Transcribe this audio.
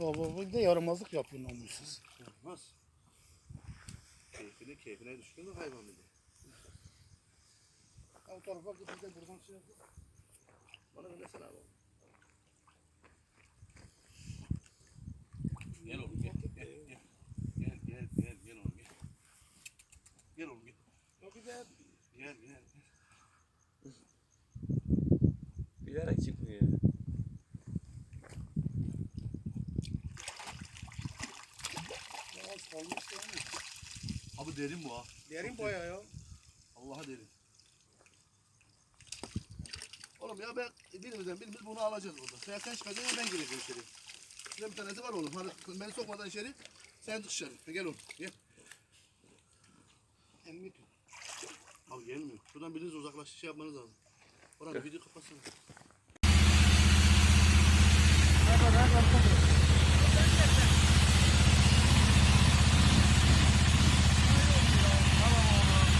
Baba bu de yaramazlık yapıyor namussuz. Olmaz. Keyfine keyfine düşkün bir hayvan bir de. Ha, O tarafa git bir de buradan şey yap. Bana bir mesela abi. Gel oğlum gel. Gel gel. Gel gel gel gel oğlum gel. Gel oğlum gel. Ya bir de Gel gel. Bilerek kalmış yani. Abi derin bu ha. Derin bayağı ya. Allah'a derin. Oğlum ya ben birimizden birimiz bunu alacağız burada. Ya sen çıkacaksın ya ben gireceğim içeri. Şurada bir tanesi var oğlum. Hadi beni sokmadan içeri. Sen dışarı. Gel oğlum. Gel. Elimi tut. Abi gelmiyor. Şuradan biriniz uzaklaş şey yapmanız lazım. Orhan video kapatsana. Ver ver ver.